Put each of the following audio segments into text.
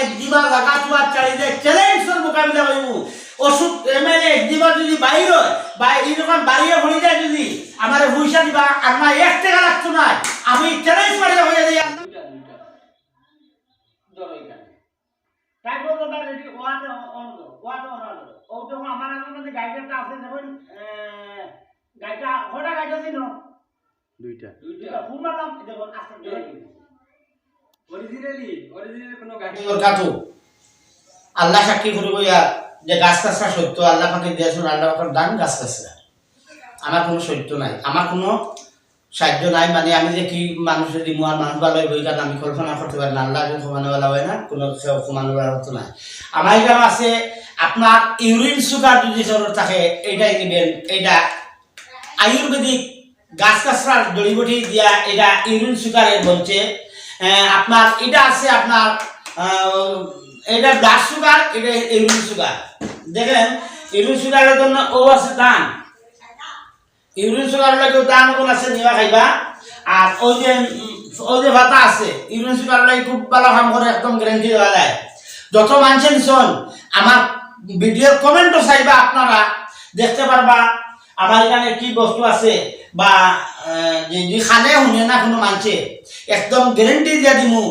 একদিবা জাগা তোমার চাই চ্যালেঞ্জের মোকাবিলা করব ওষুধ এমএলএ একদিবা যদি বাইর বা এইরকম বাড়িয়ে ভরে যায় যদি আমার পয়সা দিবা আমার এক টাকা লাগতো না আমি চ্যালেঞ্জ মারিয়া হয়ে যাই আমার মধ্যে গাইডটা আছে দেখুন গাইডটা কটা গাইড আছে দুইটা। দুইটা। ফুল মারলাম দেখুন আস্তে আল্লাহ সাক্ষী করে বইয়া যে গাছ কাছরা সত্য, আল্লাহ পাকে দিয়েছেন, আল্লাহ পাকের দান গাছ কাছরা আমার কোনো সত্য নাই। আমার কোনো সাহায্য নাই মানে আমি যে কি মানুষের দিমু আর মানুষ ভালো বই কারণ আমি কল্পনা করতে পারি না। আল্লাহ এখন সমানওয়ালা হয় না, কোনো সমানওয়ালা হতো না আমার এখানে আছে, আপনার ইউরিন সুগার যদি জরুর থাকে, এইটাই দিবেন। এইটা আয়ুর্বেদিক গাছ কাছরার জড়িবুটি দিয়া এটা ইউরিন সুগারের বলছে। আপনার, এটা আছে আপনার এটা ব্লাড সুগার এটা ইউরিন সুগার দেখেন ইউরিন সুগারের জন্য ও আছে দান ইউরিন সুগার লাগে দান কোন আছে, নিবা খাইবা। আর ওই যে ওই যে ভাতা আছে ইউরিন সুগার লাগে খুব ভালো কাম করে, একদম গ্যারান্টি দেওয়া যায়। যত মানুষের শোন, আমার ভিডিওর কমেন্টও চাইবা, আপনারা দেখতে পারবা, আমার এখানে কি বস্তু আছে। বা খানে শুনে না কোনো মানুষে একদম গ্যারেন্টি দিয়া দিমু।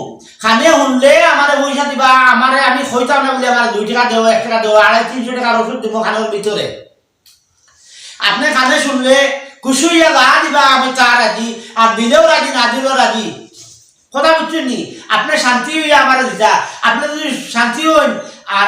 খানে শুনলে আমার পয়সা দিবা আমারে আমি খইতাম না বলে আমার দুই টাকা দেবো এক টাকা দেবো আড়াই তিনশো টাকার ওষুধ দিব খানের ভিতরে আপনি কানে শুনলে খুশি হইয়া যা দিবা আমি তা রাজি আর দিলেও রাজি না দিলেও রাজি কথা বুঝছেন নি? আপনি শান্তি হইয়া আমার দিতা আপনি যদি শান্তি হইন আর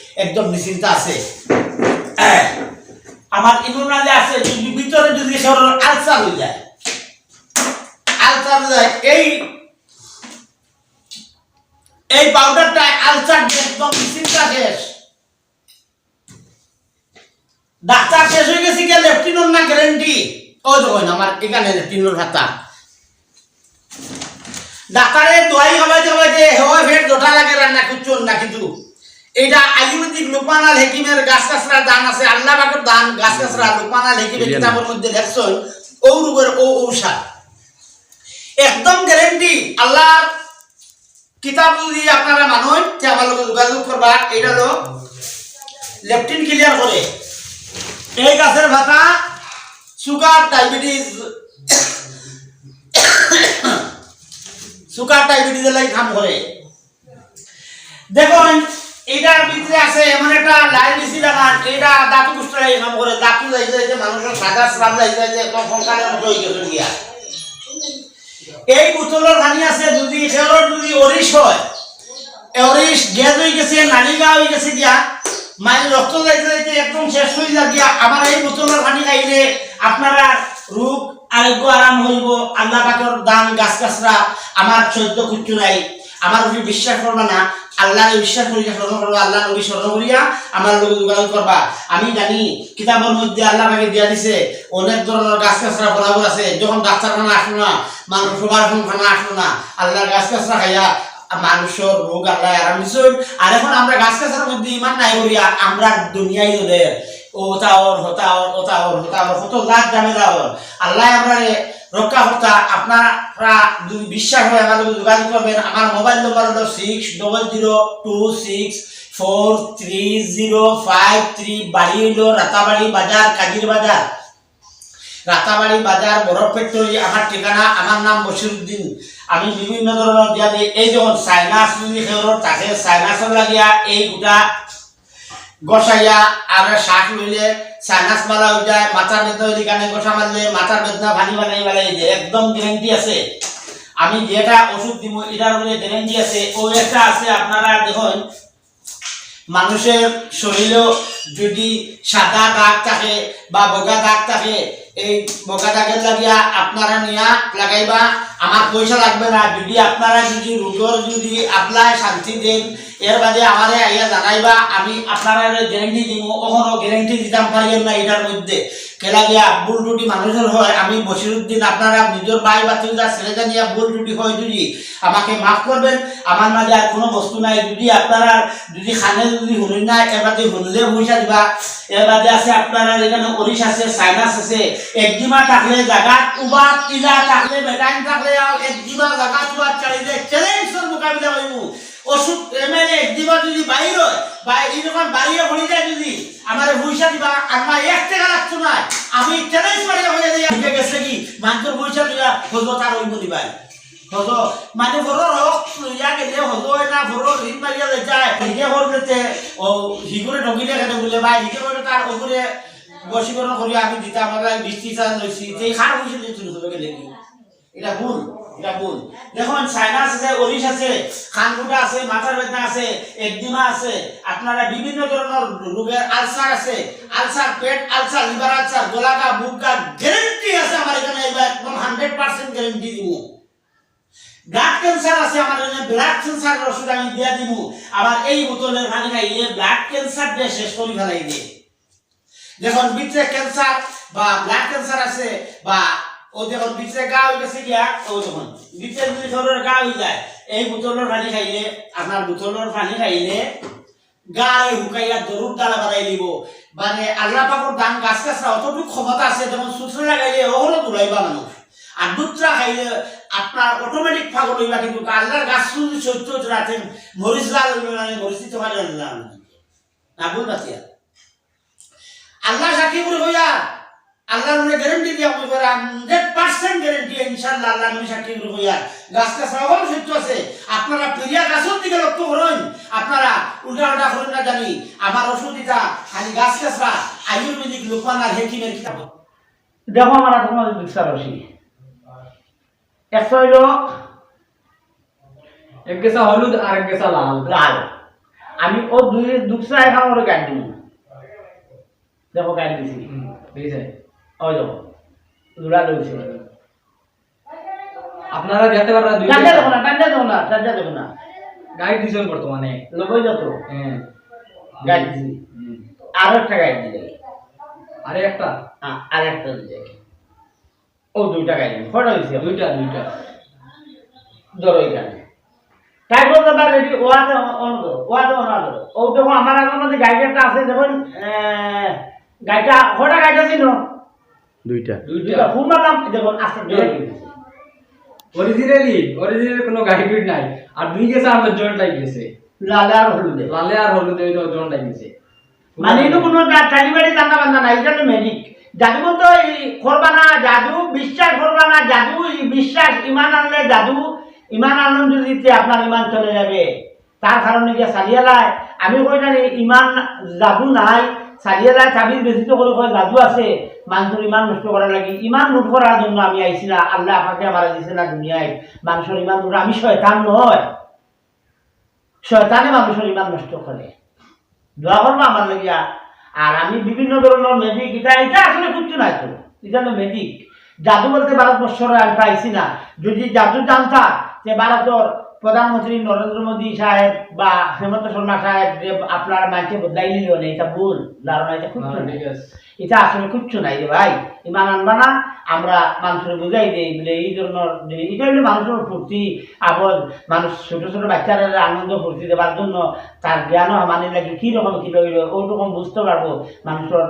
একদম নিশ্চিন্ত আছে। আমার ইমুনালে আছে, যদি ভিতরে যদি শরীর আলসার হয়ে যায়। আলসার হয়ে যায়, এই এই পাউডারটা আলসার একদম নিশ্চিন্তা শেষ। ডাক্তার শেষ হয়ে গেছে কি লেফটিনোর না গ্যারেন্টি ও দেখুন আমার এখানে লেফটিনোর খাতা। ডাক্তারে দোয়াই হবাইতে হবাইতে হেওয়া ফেট জোটা লাগে, রান্না করছ না কিন্তু এটা আয়ুর্বেদিক লোকমান আল হেকিমের গাছ কাছরা দান আছে আল্লাহ বাকর দান গাছ কাছরা লোকমান আল হেকিমের কিতাবের মধ্যে লেখছেন ও রোগের ও ঔষধ। একদম গ্যারেন্টি আল্লাহ কিতাব যদি আপনারা মানুষ তে আমার লোক যোগাযোগ করবা। এটা হলো লেপটিন ক্লিয়ার করে। এই গাছের ভাতা সুগার ডায়াবেটিস সুগার ডায়াবেটিস লাগি কাম করে। দেখুন এটার ভিতরে আছে এমন একটা লাইন বেশি লাগান এটা দাঁতু কুষ্ঠ লাগি কাম করে দাঁতু যাইতে যাইতে মানুষের সাদা স্রাব যাইতে যাইতে একদম সংসারের মতো হয়ে গেছে গিয়া। এই বোতলের পানি আছে, যদি সেওর যদি অরিশ হয় অরিশ গ্যাস হয়ে গেছে নালিগা হয়ে গেছে গিয়া, মায়ের রক্ত যাইতে যাইতে একদম শেষ হয়ে যা গিয়া আমার এই বোতলের পানি খাইলে আপনারা রোগ আরোগ্য আরাম হইব, আল্লাহ পাকের দান গাছ গাছরা আমার চৈদ্য কুচ্ছু নাই। আমার উপরে বিশ্বাস করবা না আল্লাহ বিশ্বাস করিয়া স্মরণ করবা আল্লাহ নবী স্মরণ করিয়া আমার লোক যোগাযোগ করবা। আমি জানি, কিতাবের মধ্যে আল্লাহ পাকে দিয়া দিছে, অনেক ধরনের গাছ গাছরা বরাবর আছে। যখন ডাক্তারখানা আসলো না, মানুষ সবার খানা আসলো না। আল্লাহর গাছ গাছরা খাইয়া মানুষের রোগ আল্লাহ আরাম দিছেন আর এখন আমরা গাছ গাছের মধ্যে ইমান নাই করিয়া আমরা দুনিয়ায় ওদের। ও তাওর হতাওর ও তাওর হতাওর কত লাখ দামে দাওর আল্লাহ আমরা রক্ষা হতা আপনারা যদি বিশ্বাস হয় আমার যোগাযোগ করবেন, আমার মোবাইল নম্বর হলো six double zero two six four three zero five three বাড়ি হইল রাতাবাড়ি বাজার, কাজির বাজার। রাতাবাড়ি বাজার, বরফ ফ্যাক্টরি, আমার ঠিকানা, আমার নাম বসিরুদ্দিন আমি বিভিন্ন ধরনের দিই এই যেমন সাইনাস যদি সেওর তাকে সাইনাসের লাগিয়া এই গোটা গসাইয়া আর শাক লইলে সাইনাস মারা হয়ে যায় মাথার বেদনা হইলে কানে গসা মারলে মাথার বেদনা ভানি বানাই বানাই যে একদম গ্যারেন্টি আছে। আমি যেটা ওষুধ দিব এটার মধ্যে গ্যারেন্টি আছে। ও একটা আছে, আপনারা দেখুন, মানুষের শরীরেও যদি সাদা দাগ থাকে বা বগা দাগ থাকে, এই বগা দাগের লাগিয়া আপনারা নিয়া লাগাইবা। আমার পয়সা লাগবে না। যদি আপনারা যদি রুটর যদি আপনার শান্তি দেন, এর বাদে আমারে আইয়া জানাইবা, আমি আপনারা গ্যারেন্টি দিব। কখনো গ্যারেন্টি দিতাম পারিবেন না এটার মধ্যে। কেলা গিয়া ভুল টুটি মানুষের হয়, আমি বসিরুদ্দিন আপনারা নিজের ভাই বাতিলদা ছেলেটা নিয়ে ভুল টুটি হয় যদি আমাকে মাফ করবেন। আমার মাঝে আর কোনো বস্তু নাই। যদি আপনারা যদি খানে যদি শুনি না, এর বাদে শুনলে পয়সা দিবা। এর বাদে আছে আপনারা এখানে অরিশ আছে, সাইনাস আছে, একদিমা থাকলে জাগাত, উবাত ইলা থাকলে বেটাইন থাকলে আর একদিমা জাগাত উবাত চালিয়ে মোকাবিলা হইব ওষুধ এমএলএ যদি বাইর হয় বা এইরকম যায় যদি, আমার পয়সা দিবা। আমার এক টাকা আমি চ্যালেঞ্জ মারিয়া হয়ে যাই গেছে কি? মানুষের পয়সা দিবা মানে যায়। হিগে হরতে ও হিগুরে ঢকিলে কেন বলে, ভাই, হিগে বশীকরণ করি আমি দিতে আমার চান লইছি যে খার পয়সা দিয়ে তুমি এটা ভুল এটা ভুল। দেখুন সাইনাস আছে অরিশ আছে, খানকুটা আছে, মাথার বেদনা আছে একদিমা আছে, আপনারা বিভিন্ন ধরনের রোগের আলসার আছে। আলসার, পেট আলসার, লিভার আলসার গলাকা বুকা গ্যারেন্টি আছে আমার এখানে, এবার একদম হান্ড্রেড পার্সেন্ট গ্যারেন্টি দিব। ব্লাড ক্যান্সার আছে আমার এখানে ব্লাড ক্যান্সারের ওষুধ আমি দিয়া দিব। আবার এই বোতলের পানি খাইলে ব্লাড ক্যান্সার দিয়ে শেষ করে ফেলাই দিয়ে যখন ভিতরে ক্যান্সার বা ব্লাড ক্যান্সার আছে বা ও যখন ভিতরে গা গেছে গিয়া, ও যখন ভিতরে যদি ধরনের গা হয়ে যায়, এই বোতলের পানি খাইলে, আপনার বোতলের পানি খাইলে গাড়ে হুকাইয়া দরুদ ডালা বাড়াই দিব। মানে আল্লাহ পাকর দান গাছ গাছরা অতটুকু ক্ষমতা আছে, যেমন সুতরা লাগাইলে ওগুলো তুলাইবা মানুষ। আর দুধরা খাইলে আপনার অটোমেটিক ফাগল হইবা কিন্তু আল্লাহর গাছ যদি সত্য রাখেন মরিচ লাল হইবে মানে মরিচ পারে না। ভুল আল্লাহ সাক্ষী করে হইয়া আল্লাহর মনে গ্যারেন্টি দিয়া কই করে হান্ড্রেড পার্সেন্ট গ্যারেন্টি ইনশাল্লাহ আল্লাহ মনে সাক্ষী করে হইয়া গাছ সকল সত্য আছে। আপনারা প্রিয়া গাছের দিকে লক্ষ্য করুন। আপনারা উল্টা উল্টা করুন না জানি। আমার ওষুধ দিতা খালি গাছ গাছরা আয়ুর্বেদিক লোকমান আর হেকিমের কিতাব। দেখো আমার তোমার বিচার রসি একটা হইল এক গেছা হলুদ আর এক গেছা লাল লাল। আমি ও দুই দুসরা এখন ওরে গান দিব। দেখো গান দিছি। বুঝছে। ওই দেখো জোড়া লইছে আপনারা দেখতে পারবেন দুই দেখো না টান্ডা দেখো না টান্ডা দেখো না। গাইড দিছেন বর্তমানে। লগই যত। হ্যাঁ। গাইড দিছি। আর একটা গাইড দিলে আরে একটা? হ্যাঁ আর একটা দিলে ও দুইটা গাইড দিছি দুইটা দুইটা। ধরো এখানে রেডি ওয়াতে অন করো ওয়াতে অন করো ও দেখো আমার মধ্যে গাইডটা আছে দেখুন গাইটা কটা গাইড আছে নো দুইটা। দুইটা। ফুল মারলাম দেখুন আস্তে অরিজিনালি অরিজিনাল কোনো গাইড নাই। আর দুই গেছে আমার জয়েন্ট লাগ গেছে। লাল আর হলুদে। লালে আর হলুদে ওই তো জয়েন্ট লাগ গেছে। মানে এটা কোনো টালিবাড়ি জানা বান্ধা না এটা ম্যাজিক জাদু তো এই করবা না জাদু বিশ্বাস করবা না জাদু বিশ্বাস ইমান আনলে জাদু ইমান আনন্দ যদি আপনার ইমান চলে যাবে তার কারণে গিয়ে সালিয়ালায় আমি কই জানি ইমান জাদু নাই সালিয়ালায় চাবির বেশি তো করে কয় জাদু আছে। মানুষের ইমান নষ্ট করার লাগি, ইমান নোট করার জন্য আমি আইছি না আল্লাহ আমাকে আমার দিছে না দুনিয়ায় মানুষের ইমান নোট আমি শয়তান নয় শয়তানে মানুষের ইমান নষ্ট করে দোয়া করব আমার লাগিয়া। আর আমি বিভিন্ন ধরনের মেজিক এটা এটা আসলে কিচ্ছু নাই তো। এটা হলো মেজিক জাদু বলতে ভারতবর্ষরে আমি পাইছি না। যদি জাদু জানতা, যে ভারতের প্রধানমন্ত্রী নরেন্দ্র মোদী সাহেব বা হেমন্ত শর্মা সাহেব যে আপনার মাঝে বদলাই নিল এটা ভুল ধারণা এটা আছে। এটা আসলে কিচ্ছু নাই রে ভাই। ইমান আনবা না, আমরা মানুষের বুঝাই দিই, বলে এই ধরনের এটা হলো মানুষের ফুর্তি, আবার মানুষ ছোট ছোট বাচ্চারা আনন্দ ফুর্তি দেওয়ার জন্য তার জ্ঞানও মানে লাগে কি রকম কি রকম ওই রকম বুঝতে পারব। মানুষের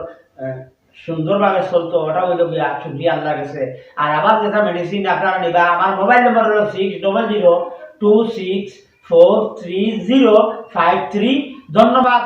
সুন্দরভাবে চলতো ওটা হইল গিয়া ছুটি আল্লাহ গেছে আর আবার যেটা মেডিসিন আপনারা নিবা, আমার মোবাইল নম্বর হলো six double zero two six four three zero five three ধন্যবাদ।